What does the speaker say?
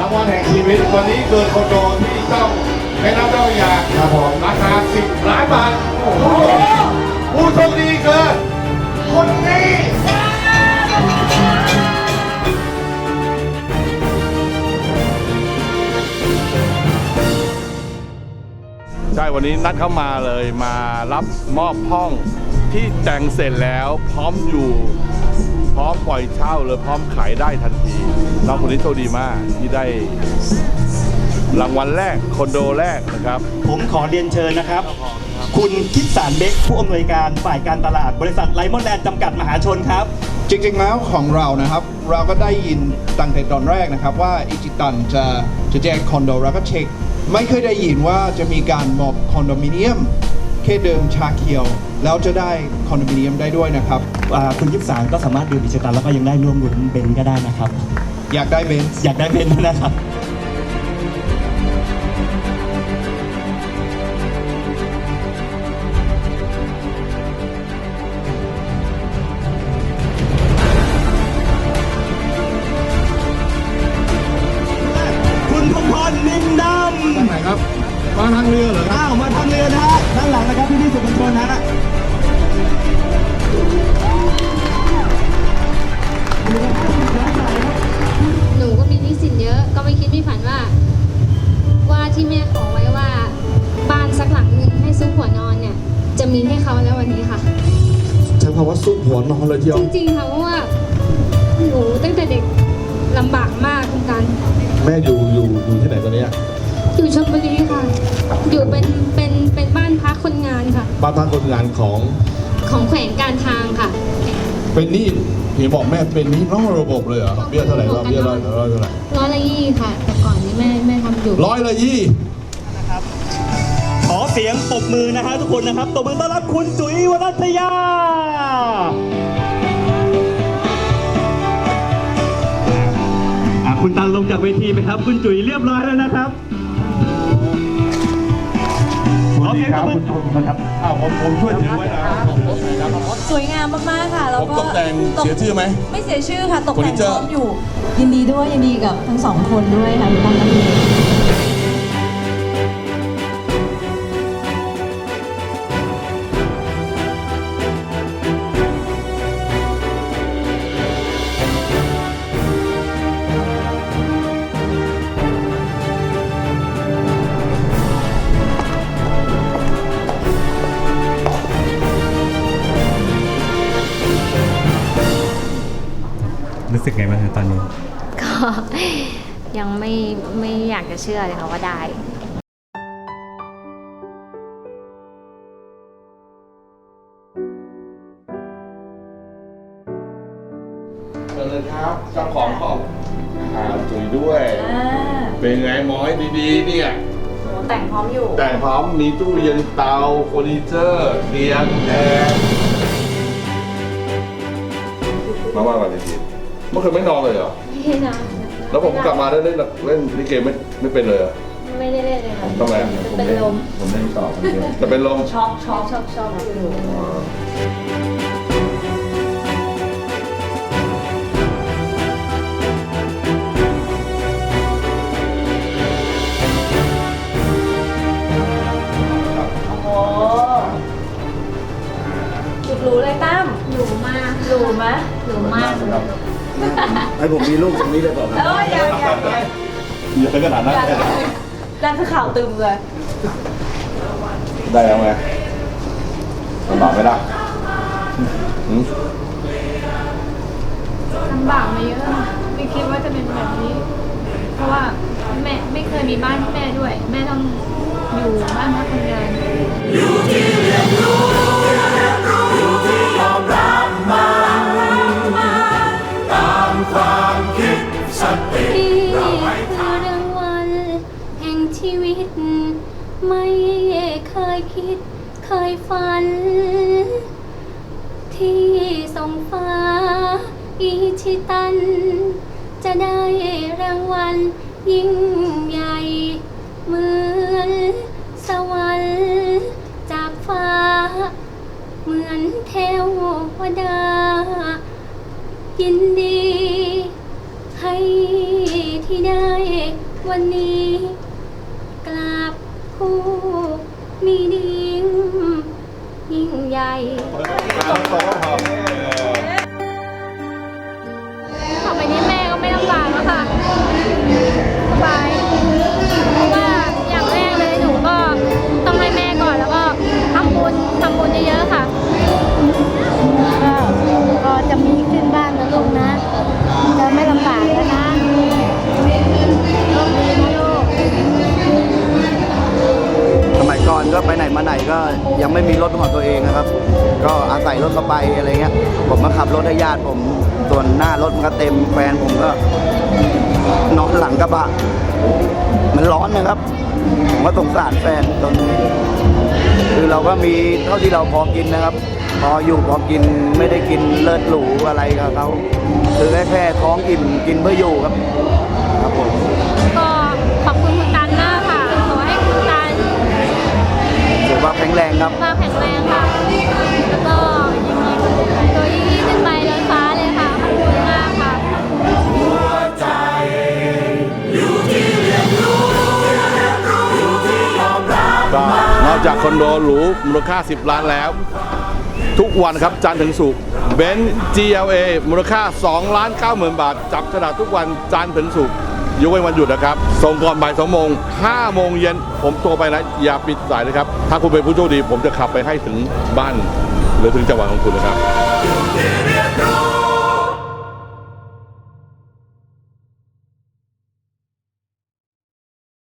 รางวัลแห่งชีวิตวันนี้เกิดคอนโดที่ต้องแม่น้ำเจ้าพระยาครับผมราคา10ล้านบาทโอ้โหผู้โชคดีเกิดคนนี้ใช่วันนี้นัดเข้ามาเลยมารับมอบห้องที่แต่งเสร็จแล้วพร้อมอยู่ ร้อมปล่อยเช่าเลยพร้อมขายได้ทันทีน้องคนนี้โชคดีมากที่ได้รางวัลแรกคอนโดแรกนะครับ ผมขอเรียนเชิญนะครับ คุณคิดสารเบกผู้อำนวยการฝ่ายการตลาดบริษัทไลมอนแลนด์จำกัดมหาชนครับ จริง ๆ แล้วของเรานะครับ เราก็ได้ยินตั้งแต่ตอนแรกนะครับว่าอิจิตันจะจะแจกคอนโดเราก็เช็ค ไม่เคยได้ยินว่าจะมีการมอบคอนโดมิเนียม แค่เดิมชาเขียว แล้วจะได้คอนโดมิเนียมได้ด้วยนะครับ อ่าคุณยิบสารก็สามารถดื่มอิชิตันแล้วก็ยังได้ร่วมลุ้นเบนซ์ก็ได้นะครับ อยากได้เบนซ์ อยากได้เบนซ์นะครับคุณพงพรนินดำ ไหนครับ มาทางเรือเหรอครับ อ้าวมาทางเรือนะฮะด้า นหลังนะครับพี่พี่ๆสื่อมวลชนฮะหนูก็มีหนี้สินเยอะ ก็ไม่คิดไม่ฝันว่า ว่าที่แม่ขอไว้ว่า บ้านสักหลังหนึ่งให้ซุกหัวนอนเนี่ย จะมีให้เขาแล้ววันนี้ค่ะ ใช้คำว่าซุกหัวนอนเลยเดียวจริงๆค่ะเพราะว่าหนูตั้งแต่เด็กลำบากมากคุณกัน แม่อยู่อยู่อยู่านค่ะบ้านพักคนงานของของแขวงการทางค่ะเป็นหนี้เห็นบอกแม่เป็นหนี้นอกระบบเลยเหรอเบี้ยเท่าไหร่ว่าเบี้ยร้อยร้อยเท่าไหร่ร้อยละยี่ค่ะ แต่ก่อนนี้แม่แม่ทำอยู่ร้อยละยี่ขอเสียงปรบมือนะฮะทุกคนนะครับตบมือต้อนรับคุณจุ๋ยวรัตยาอะคุณตันลงจากเวทีไหมครับ คุณจุ๋ยเรียบร้อยแล้วนะครับ ขอเสียงปรบมือนะครับอ้าวผมผมช่วยถือไว้นะสวยงามมากๆค่ะ แล้วผมก็ตกแต่งเสียชื่อไหม ไม่เสียชื่อค่ะ ตกเฟอร์นิแต่งเจพอร์ร้อมอยู่ ยินดีด้วยยินดีกับทั้งสองคนด้วยค่ะคุณตั้งนั รู้สึกไงบ้างครับตอนนี้ ก็ยังไม่ไม่อยากจะเชื่อเลยค่ะว่าได้ เชิญเลยครับเจ้าของของหาจุ๋ยด้วย เป็นไงหมอยดีๆเนี่ย แต่งพร้อมอยู่ แต่งพร้อมมีตู้เย็นเตาเฟอร์นิเจอร์เตียงแอร์มาว่ากันดีๆ เมื่อคืนไม่นอนเลยเหรอ ไม่นะแล้วผมกลับมาได้เล่นเล่นลิเกไม่ไม่เป็นเลยเหรอไม่ได้เล่นเลยค่ะทำไมเป็นลมผมเล่นต่อคนเดียวจะเป็นลมช็อกช็อกชอบชอบอยู่อ๋อโอ้โหจุดหรูเลยตั้มหนูมากหรูไหมหนูมาก ให้ผมมีลูกตรงนี้เลยก่อนเอ้ยยังยังยังอย่าไปขนาดนั้นนั่นคือข่าวตึมเลยได้แล้วไงลำบากไหมล่ะหืมลำบากมาเยอะค่ะไม่คิดว่าจะเป็นแบบนี้ เพราะว่าแม่ไม่เคยมีบ้านให้แม่ด้วย แม่ต้องอยู่บ้านพักคนงานนี่ เคยฝัน ที่ส่งฟ้าอีชิตัน จะได้รางวัลยิ่งใหญ่ เหมือนสวรรค์จากฟ้า เหมือนเทวดา ยินดี ให้ที่ได้วันนี้ กราบผู้ ใหญ่ขอบคุณค่ะ ยังไม่มีรถของตัวเองนะครับ ก็อาศัยรถเข้าไปอะไรเงี้ย ผมมาขับรถให้ญาติผม ส่วนหน้ารถมันก็เต็มแฟนผมก็นอนหลังกระบะ มันร้อนนะครับ ผมก็สงสารแฟนตอนคือเราก็มีเท่าที่เราพอกินนะครับ พออยู่พอกินไม่ได้กินเลิศหรูอะไรกับเขาคือแค่แค่ท้องอิ่มกินเพื่ออยู่ครับ แข็งแรงครับสุขภาพแข็งแรงค่ะ แล้วก็ยิ่งยิ่งตัวยิ่งยิ่งขึ้นไปล้นฟ้าเลยค่ะขอบคุณมากค่ะ ก็นอกจากคอนโดหรูมูลค่า 10 ล้านแล้ว ทุกวันครับจันทร์ถึงศุกร์เบนซ์ GLA มูลค่า 2 ล้าน9หมื่นบาท จับฉลากทุกวันจันทร์ถึงศุกร์ ยกเว้นวันหยุดนะครับ ส่งก่อนบ่ายสองโมงห้าโมงเย็นผมโทรไปนะอย่าปิดสายเลยครับ ถ้าคุณเป็นผู้โชคดี ผมจะขับไปให้ถึงบ้าน หรือถึงจังหวัดของคุณนะครับ